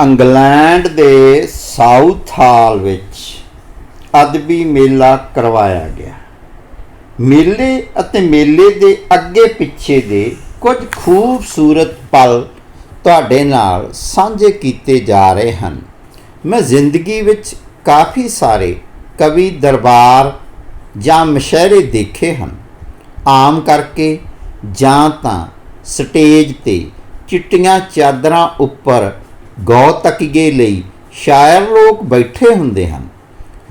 England ਦੇ south ਹਾਲ ਵਿੱਚ ਅਦਬੀ ਮੇਲਾ ਕਰਵਾਇਆ ਗਿਆ। ਮੇਲੇ ਅਤੇ ਮੇਲੇ ਦੇ ਅੱਗੇ ਪਿੱਛੇ ਦੇ ਕੁਝ ਖੂਬਸੂਰਤ ਪਲ ਤੁਹਾਡੇ ਨਾਲ ਸਾਂਝੇ ਕੀਤੇ ਜਾ ਰਹੇ ਹਨ। ਮੈਂ ਜ਼ਿੰਦਗੀ ਵਿੱਚ ਕਾਫੀ ਸਾਰੇ ਕਵੀ ਦਰਬਾਰ ਜਾਂ ਮਸ਼ਹਿਰੇ ਦੇਖੇ ਹਨ। ਆਮ ਕਰਕੇ ਜਾਂ ਤਾਂ ਸਟੇਜ ਤੇ ਚਿੱਟੀਆਂ ਚਾਦਰਾਂ ਉੱਪਰ ਗੌ ਤਕੀਏ ਲਈ ਸ਼ਾਇਰ ਲੋਕ ਬੈਠੇ ਹੁੰਦੇ ਹਨ।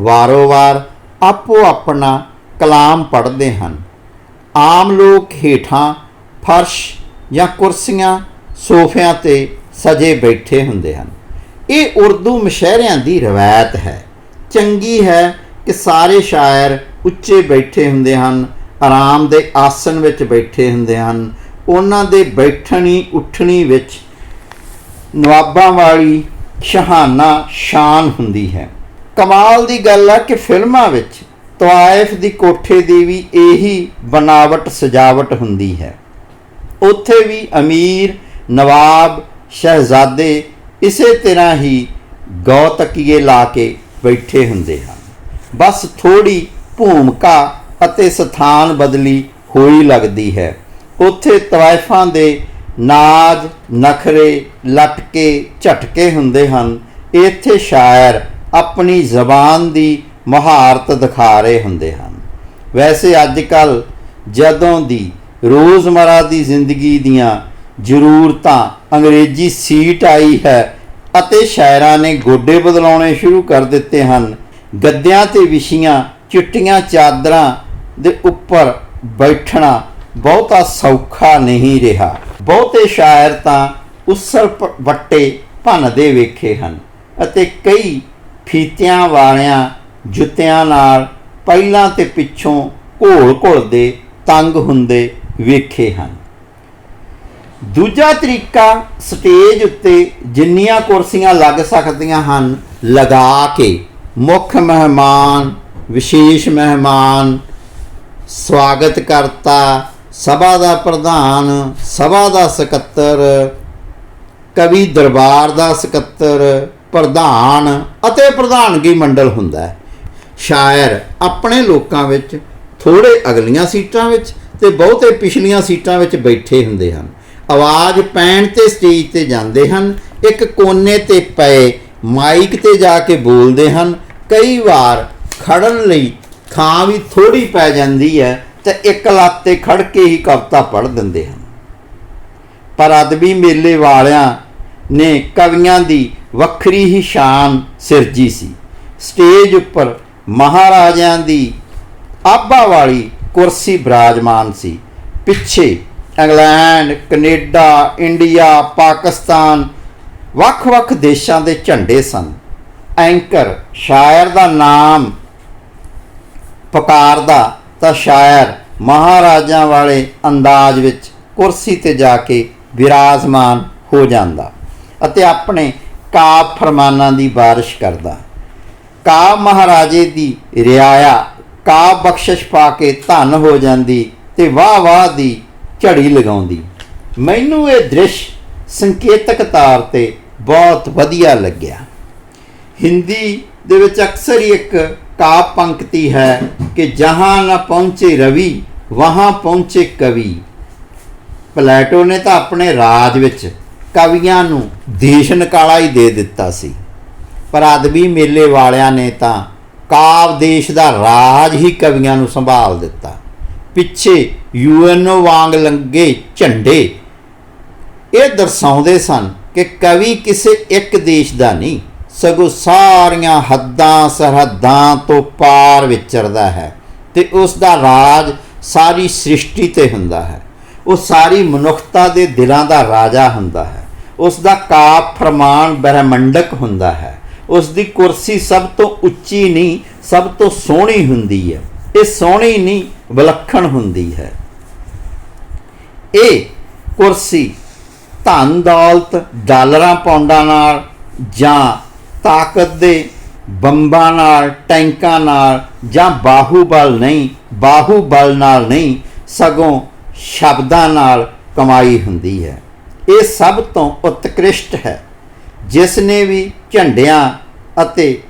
ਵਾਰੋ-ਵਾਰ ਆਪੋ ਆਪਣਾ ਕਲਾਮ ਪੜ੍ਹਦੇ ਹਨ। ਆਮ ਲੋਕ ਹੇਠਾਂ ਫਰਸ਼ ਜਾਂ ਕੁਰਸੀਆਂ, ਸੋਫਿਆਂ ਤੇ ਸਜੇ ਬੈਠੇ ਹੁੰਦੇ ਹਨ। ਇਹ ਉਰਦੂ ਮਸ਼ਹਰਿਆਂ ਦੀ ਰਵਾਇਤ ਹੈ। ਚੰਗੀ ਹੈ ਕਿ ਸਾਰੇ ਸ਼ਾਇਰ ਉੱਚੇ ਬੈਠੇ ਹੁੰਦੇ ਹਨ, ਆਰਾਮ ਦੇ ਆਸਨ ਵਿੱਚ ਬੈਠੇ ਹੁੰਦੇ ਹਨ। ਉਹਨਾਂ ਦੇ ਬੈਠਣੀ ਉੱਠਣੀ ਵਿੱਚ ਨਵਾਬਾਂ ਵਾਲੀ ਸ਼ਹਾਨਾ ਸ਼ਾਨ ਹੁੰਦੀ ਹੈ। ਕਮਾਲ ਦੀ ਗੱਲ ਹੈ ਕਿ ਫਿਲਮਾਂ ਵਿੱਚ ਤਵਾਇਫ ਦੀ ਕੋਠੇ ਦੀ ਵੀ ਇਹੀ ਬਨਾਵਟ ਸਜਾਵਟ ਹੁੰਦੀ ਹੈ। ਉੱਥੇ ਵੀ ਅਮੀਰ, ਨਵਾਬ, ਸ਼ਹਿਜ਼ਾਦੇ ਇਸੇ ਤਰ੍ਹਾਂ ਹੀ ਗੌ ਤਕੀਏ ਲਾ ਕੇ ਬੈਠੇ ਹੁੰਦੇ ਹਨ। ਬਸ ਥੋੜੀ ਭੂਮਿਕਾ ਅਤੇ ਸਥਾਨ ਬਦਲੀ ਹੋਈ ਲੱਗਦੀ ਹੈ। ਉੱਥੇ ਤਵਾਇਫਾਂ ਦੇ ਨਾਜ ਨਖਰੇ, ਲਟਕੇ, ਝਟਕੇ ਹੁੰਦੇ ਹਨ। ਇੱਥੇ ਸ਼ਾਇਰ ਆਪਣੀ ਜ਼ਬਾਨ ਦੀ ਮਹਾਰਤ ਦਿਖਾ ਰਹੇ ਹੁੰਦੇ ਹਨ। ਵੈਸੇ ਅੱਜ ਕੱਲ ਜਦੋਂ ਦੀ ਰੋਜ਼ਮਰਾ ਦੀ ਜ਼ਿੰਦਗੀ ਦੀਆਂ ਜ਼ਰੂਰਤਾਂ ਅੰਗਰੇਜ਼ੀ ਸੀਟ ਆਈ ਹੈ ਅਤੇ ਸ਼ਾਇਰਾਂ ਨੇ ਗੋਡੇ ਬਦਲਾਉਣੇ ਸ਼ੁਰੂ ਕਰ ਦਿੱਤੇ ਹਨ, ਗੱਦਿਆਂ ਤੇ ਵਿਛੀਆਂ ਚਿੱਟੀਆਂ ਚਾਦਰਾਂ ਦੇ ਉੱਪਰ ਬੈਠਣਾ ਬਹੁਤਾ ਸੌਖਾ ਨਹੀਂ ਰਿਹਾ। ਬਹੁਤੇ ਸ਼ਾਇਰ ਤਾਂ ਉਸਲ ਪ- ਵੱਟੇ ਭੰਨਦੇ ਵੇਖੇ ਹਨ ਅਤੇ ਕਈ ਫੀਤਿਆਂ ਵਾਲਿਆਂ ਜੁੱਤਿਆਂ ਨਾਲ ਪਹਿਲਾਂ ਤੇ ਪਿੱਛੋਂ ਘੋਲ ਘੁਲਦੇ ਤੰਗ ਹੁੰਦੇ ਵੇਖੇ ਹਨ। ਦੂਜਾ ਤਰੀਕਾ ਸਟੇਜ ਉੱਤੇ ਜਿੰਨੀਆਂ ਕੁਰਸੀਆਂ ਲੱਗ ਸਕਦੀਆਂ ਹਨ, ਲਗਾ ਕੇ ਮੁੱਖ ਮਹਿਮਾਨ, ਵਿਸ਼ੇਸ਼ ਮਹਿਮਾਨ ਸਵਾਗਤ ਕਰਤਾ ਸਭਾ ਦਾ ਪ੍ਰਧਾਨ, ਸਭਾ ਦਾ ਸਕੱਤਰ, ਕਵੀ ਦਰਬਾਰ ਦਾ ਸਕੱਤਰ, ਪ੍ਰਧਾਨ ਅਤੇ ਪ੍ਰਧਾਨਗੀ ਮੰਡਲ ਹੁੰਦਾ ਹੈ। ਸ਼ਾਇਰ ਆਪਣੇ ਲੋਕਾਂ ਵਿੱਚ ਥੋੜੇ ਅਗਲੀਆਂ ਸੀਟਾਂ ਵਿੱਚ ਤੇ ਬਹੁਤੇ ਪਿਛਲੀਆਂ ਸੀਟਾਂ ਵਿੱਚ ਬੈਠੇ ਹੁੰਦੇ ਹਨ। ਆਵਾਜ਼ ਪੈਣ ਤੇ ਸਟੇਜ ਤੇ ਜਾਂਦੇ ਹਨ, ਇੱਕ ਕੋਨੇ ਤੇ ਪਏ ਮਾਈਕ ਤੇ ਜਾ ਕੇ ਬੋਲਦੇ ਹਨ। ਕਈ ਵਾਰ ਖੜਨ ਲਈ ਥਾਂ ਵੀ ਥੋੜੀ ਪੈ ਜਾਂਦੀ ਹੈ ਤੇ ਇੱਕ ਲੱਤ ਤੇ ਖੜ ਕੇ ਹੀ ਕਵਿਤਾ ਪੜ੍ਹ ਦਿੰਦੇ ਹਨ। ਪਰ ਅਦਬੀ ਮੇਲੇ ਵਾਲਿਆਂ ਨੇ ਕਵੀਆਂ ਦੀ ਵੱਖਰੀ ਹੀ ਸ਼ਾਨ ਸਿਰਜੀ ਸੀ। ਸਟੇਜ ਉੱਪਰ ਮਹਾਰਾਜਿਆਂ ਦੀ ਆਬਾ ਵਾਲੀ ਕੁਰਸੀ ਬਰਾਜਮਾਨ ਸੀ। ਪਿੱਛੇ ਇੰਗਲੈਂਡ, ਕੈਨੇਡਾ, ਇੰਡੀਆ, ਪਾਕਿਸਤਾਨ ਵੱਖ-ਵੱਖ ਦੇਸ਼ਾਂ ਦੇ ਝੰਡੇ ਸਨ। ਐਂਕਰ ਸ਼ਾਇਰ ਦਾ ਨਾਮ ਪੁਕਾਰਦਾ ਤਾਂ ਸ਼ਾਇਰ ਮਹਾਰਾਜਾਂ ਵਾਲੇ ਅੰਦਾਜ਼ ਵਿੱਚ ਕੁਰਸੀ ਤੇ ਜਾ ਕੇ ਵਿਰਾਜਮਾਨ ਹੋ ਜਾਂਦਾ ਅਤੇ ਆਪਣੇ ਕਾਬ ਫਰਮਾਨਾਂ ਦੀ ਬਾਰਿਸ਼ ਕਰਦਾ। ਕਾਬ ਮਹਾਰਾਜੇ ਦੀ ਰਿਆਇਆ ਕਾਬ ਬਖਸ਼ਿਸ਼ ਪਾ ਕੇ ਧਨ ਹੋ ਜਾਂਦੀ ਤੇ ਵਾਹ ਵਾਹ ਦੀ ਝੜੀ ਲਗਾਉਂਦੀ। ਮੈਨੂੰ ਇਹ ਦ੍ਰਿਸ਼ ਸੰਕੇਤਕ ਤੌਰ ਤੇ ਬਹੁਤ ਵਧੀਆ ਲੱਗਿਆ। ਹਿੰਦੀ ਦੇ ਵਿੱਚ ਅਕਸਰ ਹੀ ਇੱਕ ਕਾਵ ਪੰਕਤੀ ਹੈ ਕਿ ਜਹਾਂ ਨਾ ਪਹੁੰਚੇ ਰਵੀ, ਵਹਾਂ ਪਹੁੰਚੇ ਕਵੀ। ਪਲੇਟੋ ਨੇ ਤਾਂ ਆਪਣੇ ਰਾਜ ਵਿੱਚ ਕਵੀਆਂ ਨੂੰ ਦੇਸ਼ ਨਿਕਾਲਾ ਹੀ ਦੇ ਦਿੱਤਾ ਸੀ। ਪਰ ਅਦਬੀ ਮੇਲੇ ਵਾਲਿਆਂ ਨੇ ਤਾਂ ਕਾਵ ਦੇਸ਼ ਦਾ ਰਾਜ ਹੀ ਕਵੀਆਂ ਨੂੰ ਸੰਭਾਲ ਦਿੱਤਾ। ਪਿੱਛੇ ਯੂਐਨਓ ਵਾਂਗ ਲੰਗੇ ਝੰਡੇ। ਇਹ ਦਰਸਾਉਂਦੇ ਸਨ ਕਿ ਕਵੀ ਕਿਸੇ ਇੱਕ ਦੇਸ਼ ਦਾ ਨਹੀਂ ਸਗੋਂ ਸਾਰੀਆਂ ਹੱਦਾਂ ਸਰਹੱਦਾਂ ਤੋਂ ਪਾਰ ਵਿਚਰਦਾ ਹੈ ਤੇ ਉਸ ਦਾ ਰਾਜ ਸਾਰੀ ਸ੍ਰਿਸ਼ਟੀ ਤੇ ਹੁੰਦਾ ਹੈ। ਉਹ ਸਾਰੀ ਮਨੁੱਖਤਾ ਦੇ ਦਿਲਾਂ ਦਾ ਰਾਜਾ ਹੁੰਦਾ ਹੈ। ਉਸ ਦਾ ਕਾਪ ਫਰਮਾਨ ਬ੍ਰਹਮੰਡਕ ਹੁੰਦਾ ਹੈ। ਉਸ ਦੀ ਕੁਰਸੀ ਸਭ ਤੋਂ ਉੱਚੀ ਨਹੀਂ, ਸਭ ਤੋਂ ਸੋਹਣੀ ਹੁੰਦੀ ਹੈ। ਇਹ ਸੋਹਣੀ ਨਹੀਂ, ਵਿਲੱਖਣ ਹੁੰਦੀ ਹੈ। ਇਹ ਕੁਰਸੀ ਧਨ ਦੌਲਤ ਡਾਲਰਾਂ, ਪੌਂਡਾਂ ਨਾਲ ਜਾਂ ਤਾਕਤ ਦੇ ਬੰਬਾਂ ਨਾਲ, ਟੈਂਕਾਂ ਨਾਲ ਜਾਂ ਬਾਹੂਬਲ ਨਹੀਂ, ਬਾਹੂਬਲ ਨਾਲ ਨਹੀਂ, ਸਗੋਂ ਸ਼ਬਦਾਂ ਨਾਲ ਕਮਾਈ ਹੁੰਦੀ ਹੈ। ਇਹ ਸਭ ਤੋਂ ਉਤਕ੍ਰਿਸ਼ਟ ਹੈ। ਜਿਸ ਨੇ ਵੀ ਝੰਡਿਆਂ ਅਤੇ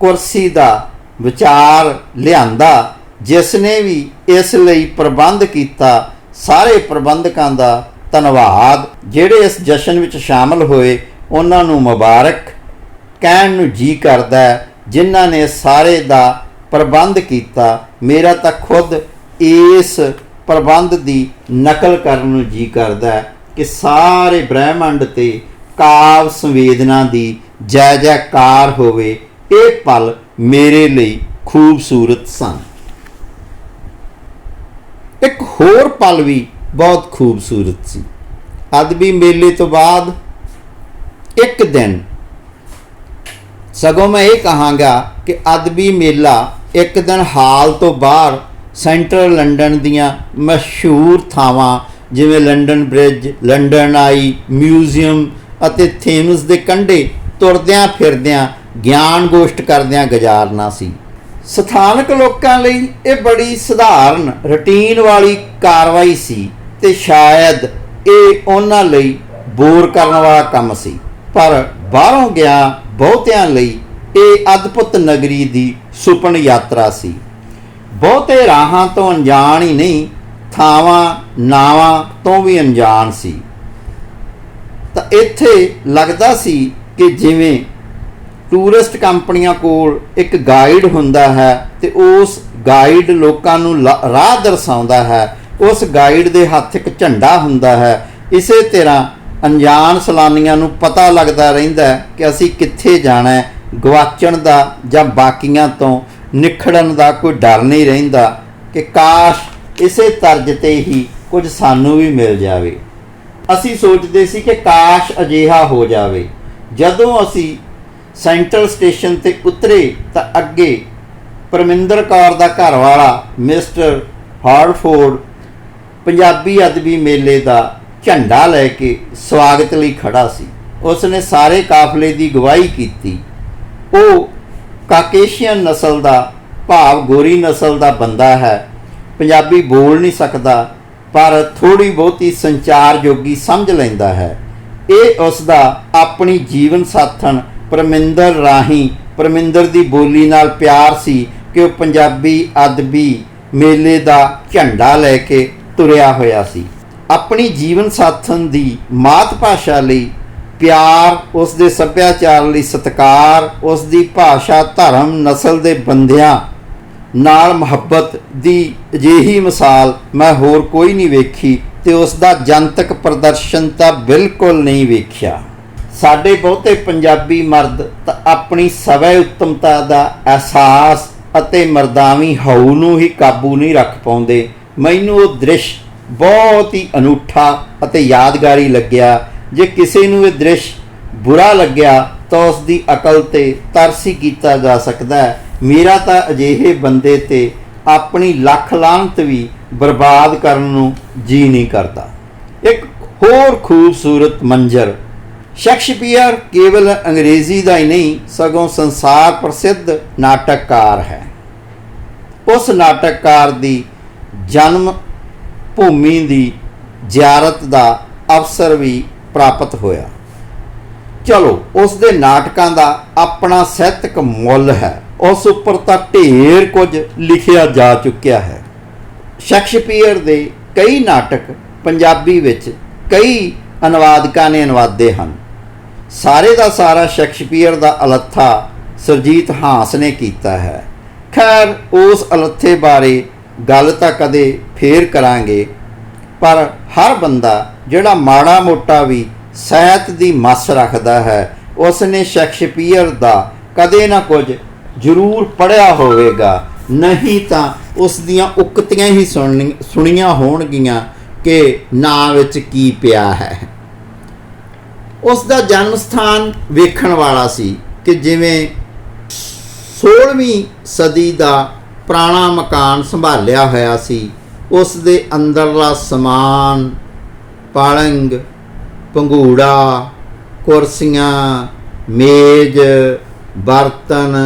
ਕੁਰਸੀ ਦਾ ਵਿਚਾਰ ਲਿਆਂਦਾ, ਜਿਸ ਨੇ ਵੀ ਇਸ ਲਈ ਪ੍ਰਬੰਧ ਕੀਤਾ, ਸਾਰੇ ਪ੍ਰਬੰਧਕਾਂ ਦਾ ਧੰਨਵਾਦ। ਜਿਹੜੇ ਇਸ ਜਸ਼ਨ ਵਿੱਚ ਸ਼ਾਮਲ ਹੋਏ, ਉਹਨਾਂ ਨੂੰ ਮੁਬਾਰਕ। ਕਹਿਣ ਨੂੰ ਜੀ ਕਰਦਾ ਜਿਨ੍ਹਾਂ ਨੇ ਸਾਰੇ ਦਾ ਪ੍ਰਬੰਧ ਕੀਤਾ, ਮੇਰਾ ਤਾਂ ਖੁਦ ਇਸ ਪ੍ਰਬੰਧ ਦੀ ਨਕਲ ਕਰਨ ਨੂੰ ਜੀ ਕਰਦਾ ਕਿ ਸਾਰੇ ਬ੍ਰਹਿਮੰਡ ਤੇ ਕਾਵ ਸੰਵੇਦਨਾ ਦੀ ਜੈ ਜੈਕਾਰ ਹੋਵੇ, ਇਹ ਪਲ ਮੇਰੇ ਲਈ ਖੂਬਸੂਰਤ ਸਨ। ਇੱਕ ਹੋਰ ਪਲ ਵੀ ਬਹੁਤ ਖੂਬਸੂਰਤ ਸੀ। ਅਦਬੀ ਮੇਲੇ ਤੋਂ ਬਾਅਦ ਇੱਕ ਦਿਨ ਸਗੋਂ ਮੈਂ ਇਹ ਕਹਾਂਗਾ ਕਿ ਅਦਬੀ ਮੇਲਾ ਇੱਕ ਦਿਨ ਹਾਲ ਤੋਂ ਬਾਹਰ ਸੈਂਟਰਲ ਲੰਡਨ ਦੀਆਂ ਮਸ਼ਹੂਰ ਥਾਵਾਂ, ਜਿਵੇਂ London bridge, London eye museum ਅਤੇ ਥੇਮਸ ਦੇ ਕੰਢੇ ਤੁਰਦਿਆਂ ਫਿਰਦਿਆਂ, ਗਿਆਨ ਗੋਸ਼ਟ ਕਰਦਿਆਂ ਗੁਜ਼ਾਰਨਾ ਸੀ। ਸਥਾਨਕ ਲੋਕਾਂ ਲਈ ਇਹ ਬੜੀ ਸਧਾਰਨ, ਰੁਟੀਨ ਵਾਲੀ ਕਾਰਵਾਈ ਸੀ ਤੇ ਸ਼ਾਇਦ ਇਹ ਉਹਨਾਂ ਲਈ ਬੋਰ ਕਰਨ ਵਾਲਾ ਕੰਮ ਸੀ। ਪਰ ਬਾਹਰੋਂ ਗਿਆ, ਬਹੁਤਿਆਂ ਲਈ ਇਹ ਅਦਭੁਤ ਨਗਰੀ ਦੀ ਸੁਪਨ ਯਾਤਰਾ ਸੀ। ਬਹੁਤੇ ਰਾਹਾਂ ਤੋਂ ਅਣਜਾਣ ਹੀ ਨਹੀਂ, ਥਾਵਾਂ, ਨਾਵਾਂ ਤੋਂ ਵੀ ਅਣਜਾਣ ਸੀ। ਤਾਂ ਇੱਥੇ ਲੱਗਦਾ ਸੀ ਕਿ ਜਿਵੇਂ ਟੂਰਿਸਟ ਕੰਪਨੀਆਂ ਕੋਲ ਇੱਕ ਗਾਈਡ ਹੁੰਦਾ ਹੈ ਤੇ ਉਸ ਗਾਈਡ ਲੋਕਾਂ ਨੂੰ ਲਾ- ਰਾਹ ਦਰਸਾਉਂਦਾ ਹੈ, ਉਸ ਗਾਈਡ ਦੇ ਹੱਥ ਇੱਕ ਝੰਡਾ ਹੁੰਦਾ ਹੈ। ਇਸੇ ਤਰ੍ਹਾਂ ਅਣਜਾਣ ਸੈਲਾਨੀਆਂ ਨੂੰ ਪਤਾ ਲੱਗਦਾ ਰਹਿੰਦਾ ਹੈ ਕਿ ਅਸੀਂ ਕਿੱਥੇ ਜਾਣਾ ਹੈ। ਗਵਾਚਣ ਦਾ ਜਾਂ ਬਾਕੀਆਂ ਤੋਂ ਨਿਖੜਨ ਦਾ ਕੋਈ ਡਰ ਨਹੀਂ ਰਹਿੰਦਾ ਕਿ ਕਾਸ਼ ਇਸੇ ਤਰਜ ਤੇ ਹੀ ਕੁਝ ਸਾਨੂੰ ਵੀ ਮਿਲ ਜਾਵੇ। ਅਸੀਂ ਸੋਚਦੇ ਸੀ ਕਿ ਕਾਸ਼ ਅਜਿਹਾ ਹੋ ਜਾਵੇ। ਜਦੋਂ ਅਸੀਂ ਸੈਂਟਰਲ ਸਟੇਸ਼ਨ ਤੇ ਉਤਰੇ ਤਾਂ ਅੱਗੇ ਪਰਮਿੰਦਰ ਕੌਰ ਦਾ ਘਰ ਵਾਲਾ ਮਿਸਟਰ ਹਾਰਡਫੋਰਡ ਪੰਜਾਬੀ ਅਦਬੀ ਮੇਲੇ ਦਾ ਝੰਡਾ ਲੈ ਕੇ ਸਵਾਗਤ ਲਈ ਖੜਾ ਸੀ। ਉਸ ਨੇ ਸਾਰੇ ਕਾਫਲੇ ਦੀ ਗਵਾਹੀ ਕੀਤੀ। ਉਹ ਕਾਕੇਸ਼ੀਅਨ ਨਸਲ ਦਾ, ਭਾਵ ਗੋਰੀ ਨਸਲ ਦਾ ਬੰਦਾ ਹੈ। ਪੰਜਾਬੀ ਬੋਲ ਨਹੀਂ ਸਕਦਾ, ਪਰ ਥੋੜੀ ਬਹੁਤੀ ਸੰਚਾਰ ਜੋਗੀ ਸਮਝ ਲੈਂਦਾ ਹੈ। ਇਹ ਉਸ ਦਾ ਆਪਣੀ ਜੀਵਨ ਸਾਥਣ ਪਰਮਿੰਦਰ ਰਾਹੀਂ, ਪਰਮਿੰਦਰ ਦੀ ਬੋਲੀ ਨਾਲ ਪਿਆਰ ਸੀ ਕਿ ਉਹ ਪੰਜਾਬੀ ਅਦਬੀ ਮੇਲੇ ਦਾ ਝੰਡਾ ਲੈ ਕੇ ਤੁਰਿਆ ਹੋਇਆ ਸੀ। ਆਪਣੀ ਜੀਵਨ ਸਾਥਣ ਦੀ ਮਾਤ ਭਾਸ਼ਾ ਲਈ ਪਿਆਰ, ਉਸ ਦੇ ਸੱਭਿਆਚਾਰ ਲਈ ਸਤਿਕਾਰ, ਉਸ ਦੀ ਭਾਸ਼ਾ, ਧਰਮ, ਨਸਲ ਦੇ ਬੰਦਿਆਂ ਨਾਲ ਮੁਹੱਬਤ ਦੀ ਅਜਿਹੀ ਮਿਸਾਲ ਮੈਂ ਹੋਰ ਕੋਈ ਨਹੀਂ ਵੇਖੀ ਤੇ ਉਸ ਦਾ ਜਨਤਕ ਪ੍ਰਦਰਸ਼ਨ ਤਾਂ ਬਿਲਕੁਲ ਨਹੀਂ ਵੇਖਿਆ। ਸਾਡੇ ਬਹੁਤੇ ਪੰਜਾਬੀ ਮਰਦ ਤਾਂ ਆਪਣੀ ਸਵੈ ਉੱਤਮਤਾ ਦਾ ਅਹਿਸਾਸ ਅਤੇ ਮਰਦਾਵੀ ਹਉ ਨੂੰ ਹੀ ਕਾਬੂ ਨਹੀਂ ਰੱਖ ਪਾਉਂਦੇ। ਮੈਨੂੰ ਉਹ ਦ੍ਰਿਸ਼ ਬਹੁਤ ਹੀ ਅਨੂਠਾ ਅਤੇ ਯਾਦਗਾਰੀ ਲੱਗਿਆ। ਜੇ ਕਿਸੇ ਨੂੰ ਇਹ ਦ੍ਰਿਸ਼ ਬੁਰਾ ਲੱਗਿਆ, ਤਾਂ ਉਸ ਦੀ ਅਕਲ ਤੇ ਤਰਸੀ ਕੀਤਾ ਜਾ ਸਕਦਾ ਹੈ। ਮੇਰਾ ਤਾਂ ਅਜਿਹੇ ਬੰਦੇ ਤੇ ਆਪਣੀ ਲੱਖ ਲਾਹਨਤ ਵੀ ਬਰਬਾਦ ਕਰਨ ਨੂੰ ਜੀ ਨਹੀਂ ਕਰਦਾ। ਇੱਕ ਹੋਰ ਖੂਬਸੂਰਤ ਮੰਜ਼ਰ। ਸ਼ੈਕਸਪੀਅਰ ਕੇਵਲ ਅੰਗਰੇਜ਼ੀ ਦਾ ਹੀ ਨਹੀਂ, ਸਗੋਂ ਸੰਸਾਰ ਪ੍ਰਸਿੱਧ ਨਾਟਕਕਾਰ ਹੈ। ਉਸ ਨਾਟਕਕਾਰ ਦੀ ਜਨਮ ਭੂਮੀ ਦੀ ਜ਼ਿਆਰਤ ਦਾ ਅਵਸਰ ਵੀ ਪ੍ਰਾਪਤ ਹੋਇਆ। ਚਲੋ, ਉਸ ਦੇ ਨਾਟਕਾਂ ਦਾ ਆਪਣਾ ਸਾਹਿਤਕ ਮੁੱਲ ਹੈ। ਉਸ ਉੱਪਰ ਤਾਂ ਢੇਰ ਕੁਝ ਲਿਖਿਆ ਜਾ ਚੁੱਕਿਆ ਹੈ। ਸ਼ੈਕਸਪੀਅਰ ਦੇ ਕਈ ਨਾਟਕ ਪੰਜਾਬੀ ਵਿੱਚ ਕਈ ਅਨੁਵਾਦਕਾਂ ਨੇ ਅਨੁਵਾਦੇ ਹਨ। ਸਾਰੇ ਦਾ ਸਾਰਾ ਸ਼ੈਕਸਪੀਅਰ ਦਾ ਅਲੱਥਾ ਸਰਜੀਤ ਹਾਂਸ ਨੇ ਕੀਤਾ ਹੈ। ਖੈਰ, ਉਸ ਅਲੱਥੇ ਬਾਰੇ ਗੱਲ ਤਾਂ ਕਦੇ ਫੇਰ ਕਰਾਂਗੇ, ਪਰ ਹਰ ਬੰਦਾ ਜਿਹੜਾ ਮਾੜਾ ਮੋਟਾ ਵੀ ਸਾਹਿਤ ਦੀ ਮੱਸ ਰੱਖਦਾ ਹੈ ਉਸ ਨੇ ਸ਼ੈਕਸਪੀਅਰ ਦਾ ਕਦੇ ਨਾ ਕੁਝ ਜ਼ਰੂਰ ਪੜਿਆ ਹੋਵੇਗਾ। ਨਹੀਂ ਤਾਂ ਉਸ ਦੀਆਂ ਉਕਤੀਆਂ ਹੀ ਸੁਣਨੀ- ਸੁਣੀਆਂ ਹੋਣਗੀਆਂ ਕਿ ਨਾਂ ਵਿੱਚ ਕੀ ਪਿਆ ਹੈ। ਉਸ ਦਾ ਜਨਮ ਸਥਾਨ ਵੇਖਣ ਵਾਲਾ ਸੀ ਕਿ ਜਿਵੇਂ 16ਵੀਂ ਸਦੀ ਦਾ ਪੁਰਾਣਾ ਮਕਾਨ ਸੰਭਾਲਿਆ ਹੋਇਆ ਸੀ। ਉਸ ਦੇ ਅੰਦਰਲਾ ਸਮਾਨ, ਪਲੰਗ, ਪੰਘੂੜਾ, ਕੁਰਸੀਆਂ, ਮੇਜ਼, ਬਰਤਨ,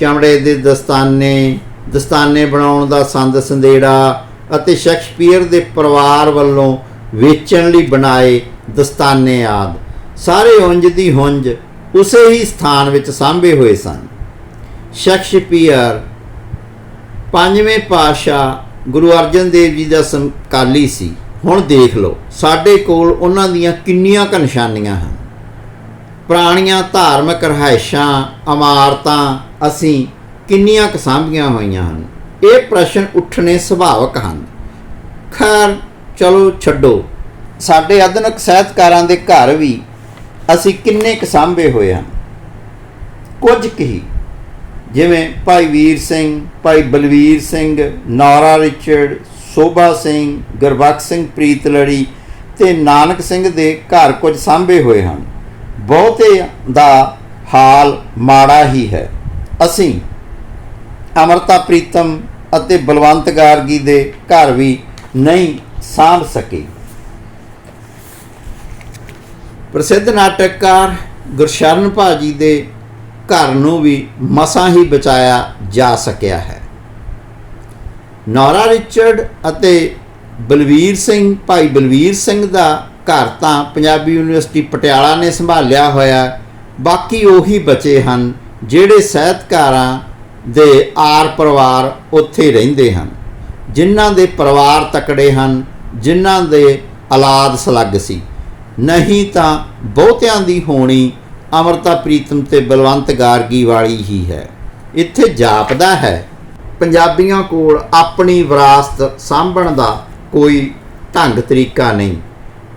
ਚਮੜੇ ਦੇ ਦਸਤਾਨੇ ਦਸਤਾਨੇ ਬਣਾਉਣ ਦਾ ਸੰਦ ਸੰਦੇੜਾ ਅਤੇ ਸ਼ੈਕਸਪੀਅਰ ਦੇ ਪਰਿਵਾਰ ਵੱਲੋਂ ਵੇਚਣ ਲਈ ਬਣਾਏ ਦਸਤਾਨੇ ਆਦ। ਸਾਰੇ ਉਂਝ ਦੀ ਹੁੰਜ ਉਸੇ ਹੀ ਸਥਾਨ ਵਿੱਚ ਸਾਂਭੇ ਹੋਏ ਸਨ। ਸ਼ੈਕਸਪੀਅਰ ਪੰਜਵੇਂ ਪਾਤਸ਼ਾਹ ਗੁਰੂ ਅਰਜਨ ਦੇਵ ਜੀ ਦਾ ਸਮਕਾਲੀ ਸੀ। ਹੁਣ ਦੇਖ ਲਓ, ਸਾਡੇ ਕੋਲ ਉਹਨਾਂ ਦੀਆਂ ਕਿੰਨੀਆਂ ਕੁ ਨਿਸ਼ਾਨੀਆਂ ਹਨ। ਪੁਰਾਣੀਆਂ ਧਾਰਮਿਕ ਰਹਾਇਸ਼ਾਂ, ਇਮਾਰਤਾਂ ਅਸੀਂ ਕਿੰਨੀਆਂ ਕੁ ਸਾਂਭੀਆਂ ਹੋਈਆਂ ਹਨ। ਇਹ ਪ੍ਰਸ਼ਨ ਉੱਠਣੇ ਸੁਭਾਵਕ ਹਨ। ਖੈਰ, ਚਲੋ ਛੱਡੋ। ਸਾਡੇ ਆਧੁਨਿਕ ਸਾਹਿਤਕਾਰਾਂ ਦੇ ਘਰ ਵੀ ਅਸੀਂ ਕਿੰਨੇ ਕੁ ਸਾਂਭੇ ਹੋਏ ਹਨ। ਕੁਝ ਕੁ ਹੀ ਜਿਵੇਂ ਭਾਈ ਵੀਰ ਸਿੰਘ, ਭਾਈ ਬਲਵੀਰ ਸਿੰਘ, ਨੌਰਾ ਰਿਚਰਡ, ਸੋਭਾ ਸਿੰਘ, ਗੁਰਬਖਸ਼ ਸਿੰਘ ਪ੍ਰੀਤਲੜੀ ਤੇ ਨਾਨਕ ਸਿੰਘ ਦੇ ਘਰ ਕੁਝ ਸਾਂਭੇ ਹੋਏ ਹਨ। ਬਹੁਤੇ ਦਾ ਹਾਲ ਮਾੜਾ ਹੀ ਹੈ। ਅਸੀਂ ਅਮਰਤਾ ਪ੍ਰੀਤਮ ਅਤੇ ਬਲਵੰਤ ਗਾਰਗੀ ਦੇ ਘਰ ਵੀ ਨਹੀਂ ਸਾਂਭ ਸਕੇ। ਪ੍ਰਸਿੱਧ ਨਾਟਕਕਾਰ ਗੁਰਸ਼ਰਨ ਭਾਜੀ ਦੇ ਘਰ ਨੂੰ ਵੀ ਮਸਾਂ ਹੀ ਬਚਾਇਆ ਜਾ ਸਕਿਆ ਹੈ। ਨੌਰਾ ਰਿਚਰਡ ਅਤੇ ਬਲਵੀਰ ਸਿੰਘ, ਭਾਈ ਬਲਵੀਰ ਸਿੰਘ ਦਾ ਘਰ ਤਾਂ ਪੰਜਾਬੀ ਯੂਨੀਵਰਸਿਟੀ ਪਟਿਆਲਾ ਨੇ ਸੰਭਾਲਿਆ ਹੋਇਆ, ਬਾਕੀ ਉਹੀ ਬਚੇ ਹਨ ਜਿਹੜੇ ਸਾਹਿਤਕਾਰਾਂ ਦੇ ਆਰ ਪਰਿਵਾਰ ਉੱਥੇ ਰਹਿੰਦੇ ਹਨ, ਜਿਨ੍ਹਾਂ ਦੇ ਪਰਿਵਾਰ ਤਕੜੇ ਹਨ, ਜਿਨ੍ਹਾਂ ਦੇ ਔਲਾਦ ਸਲੱਗ ਸੀ। ਨਹੀਂ ਤਾਂ ਬਹੁਤਿਆਂ ਦੀ ਹੋਣੀ ਅਮਰਤਾ, ਪ੍ਰੀਤਮ ਤੇ ਬਲਵੰਤ ਗਾਰਗੀ ਵਾਲੀ ਹੀ ਹੈ। ਇੱਥੇ ਜਾਪਦਾ ਹੈ, ਪੰਜਾਬੀਆਂ ਕੋਲ ਆਪਣੀ ਵਿਰਾਸਤ ਸਾਂਭਣ ਦਾ ਕੋਈ ਢੰਗ ਤਰੀਕਾ ਨਹੀਂ।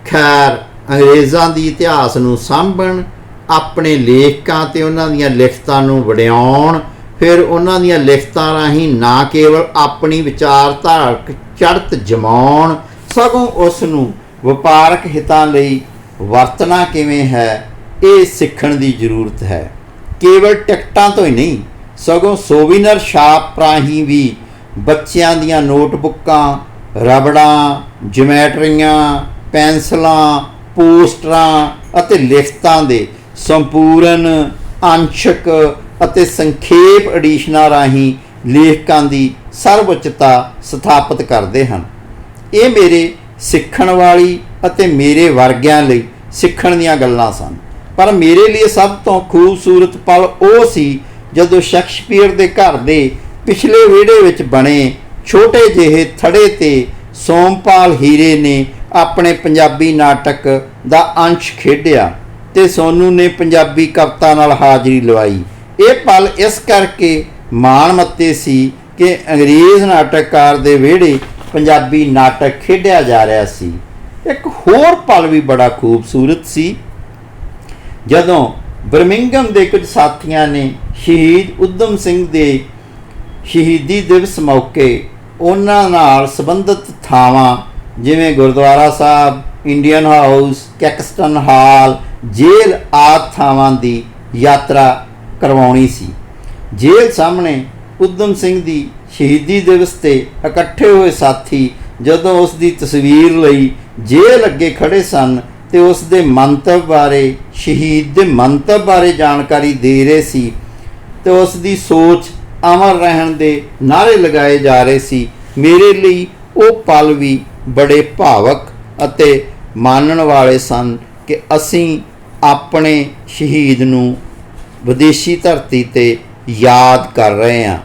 ਖੈਰ, ਅੰਗਰੇਜ਼ਾਂ ਦੀ ਇਤਿਹਾਸ ਨੂੰ ਸਾਂਭਣ, ਆਪਣੇ ਲੇਖਕਾਂ ਤੇ ਉਹਨਾਂ ਦੀਆਂ ਲਿਖਤਾਂ ਨੂੰ ਵਡਿਆਉਣ, ਫਿਰ ਉਹਨਾਂ ਦੀਆਂ ਲਿਖਤਾਂ ਰਾਹੀਂ ਨਾ ਕੇਵਲ ਆਪਣੀ ਵਿਚਾਰਧਾਰਕ ਚੜ੍ਹਤ ਜਮਾਉਣ, ਸਗੋਂ ਉਸ ਨੂੰ ਵਪਾਰਕ ਹਿੱਤਾਂ ਲਈ ਵਰਤਣਾ ਕਿਵੇਂ ਹੈ ਇਹ ਸਿੱਖਣ ਦੀ ਜ਼ਰੂਰਤ ਹੈ। ਕੇਵਲ ਟਿਕਟਾਂ ਤੋਂ ਹੀ ਨਹੀਂ, ਸਗੋਂ ਸੋਵੀਨਰ ਸ਼ਾਪ ਰਾਹੀਂ ਵੀ ਬੱਚਿਆਂ ਦੀਆਂ ਨੋਟਬੁੱਕਾਂ, ਰਬੜਾਂ ਜਿਓਮੈਟਰੀਆਂ ਪੈਨਸਲਾਂ, ਪੋਸਟਰਾਂ ਅਤੇ ਲਿਖਤਾਂ ਦੇ ਸੰਪੂਰਨ ਅੰਸ਼ਕ ਅਤੇ ਸੰਖੇਪ ਐਡੀਸ਼ਨਾਂ ਰਾਹੀਂ ਲੇਖਕਾਂ ਦੀ ਸਰਵਉੱਚਤਾ ਸਥਾਪਿਤ ਕਰਦੇ ਹਨ। ਇਹ ਮੇਰੇ ਸਿੱਖਣ ਵਾਲੀ ਅਤੇ ਮੇਰੇ ਵਰਗਿਆਂ ਲਈ ਸਿੱਖਣ ਦੀਆਂ ਗੱਲਾਂ ਸਨ। ਪਰ ਮੇਰੇ ਲਈ ਸਭ ਤੋਂ ਖੂਬਸੂਰਤ ਪਲ ਉਹ ਸੀ ਜਦੋਂ ਸ਼ਕਸਪੀਅਰ ਦੇ ਘਰ ਦੇ ਪਿਛਲੇ ਵਿਹੜੇ ਵਿੱਚ ਬਣੇ ਛੋਟੇ ਜਿਹੇ ਥੜੇ ਤੇ ਸੋਮਪਾਲ ਹੀਰੇ ਨੇ ਆਪਣੇ ਪੰਜਾਬੀ ਨਾਟਕ ਦਾ ਅੰਸ਼ ਖੇਡਿਆ ਤੇ ਸੋਨੂ ਨੇ ਪੰਜਾਬੀ ਕਵਿਤਾ ਨਾਲ ਹਾਜ਼ਰੀ ਲਵਾਈ। ਇਹ ਪਲ ਇਸ ਕਰਕੇ ਮਾਣ ਮੱਤੇ ਸੀ ਕਿ ਅੰਗਰੇਜ਼ ਨਾਟਕਕਾਰ ਦੇ ਵਿਹੜੇ ਪੰਜਾਬੀ ਨਾਟਕ ਖੇਡਿਆ ਜਾ ਰਿਹਾ ਸੀ। ਇੱਕ ਹੋਰ ਪਲ ਵੀ ਬੜਾ ਖੂਬਸੂਰਤ ਸੀ ਜਦੋਂ ਬਰਮਿੰਗਮ ਦੇ ਕੁਝ ਸਾਥੀਆਂ ਨੇ ਸ਼ਹੀਦ ਉਦਮ ਸਿੰਘ ਦੇ ਸ਼ਹੀਦੀ ਦਿਵਸ ਮੌਕੇ ਉਹਨਾਂ ਨਾਲ ਸੰਬੰਧਿਤ ਥਾਵਾਂ ਜਿਵੇਂ Gurdwara Sahib Indian House Caxton Hall jail ਆਦਿ ਥਾਵਾਂ ਦੀ ਯਾਤਰਾ ਕਰਵਾਉਣੀ ਸੀ। ਜੇਲ੍ਹ ਸਾਹਮਣੇ ਉਦਮ ਸਿੰਘ ਦੀ ਸ਼ਹੀਦੀ ਦਿਵਸ ਤੇ ਇਕੱਠੇ ਹੋਏ ਸਾਥੀ ਜਦੋਂ ਉਸ ਦੀ ਤਸਵੀਰ ਲਈ ਜੇਲ੍ਹ ਅੱਗੇ ਖੜੇ ਸਨ ਤੇ ਉਸ ਦੇ ਮੰਤਵ ਬਾਰੇ, ਸ਼ਹੀਦ ਦੇ ਮੰਤਵ ਬਾਰੇ ਜਾਣਕਾਰੀ ਦੇ ਰਹੇ ਸੀ ਤੇ ਉਸ ਦੀ ਸੋਚ ਅਮਰ ਰਹਿਣ ਦੇ ਨਾਰੇ ਲਗਾਏ ਜਾ ਰਹੇ ਸੀ। ਮੇਰੇ ਲਈ ਉਹ ਪਲ ਵੀ ਬੜੇ ਭਾਵਕ ਅਤੇ ਮਾਨਣ ਵਾਲੇ ਸਨ ਕਿ ਅਸੀਂ ਆਪਣੇ ਸ਼ਹੀਦ ਨੂੰ ਵਿਦੇਸ਼ੀ ਧਰਤੀ ਤੇ ਯਾਦ ਕਰ ਰਹੇ ਹਾਂ।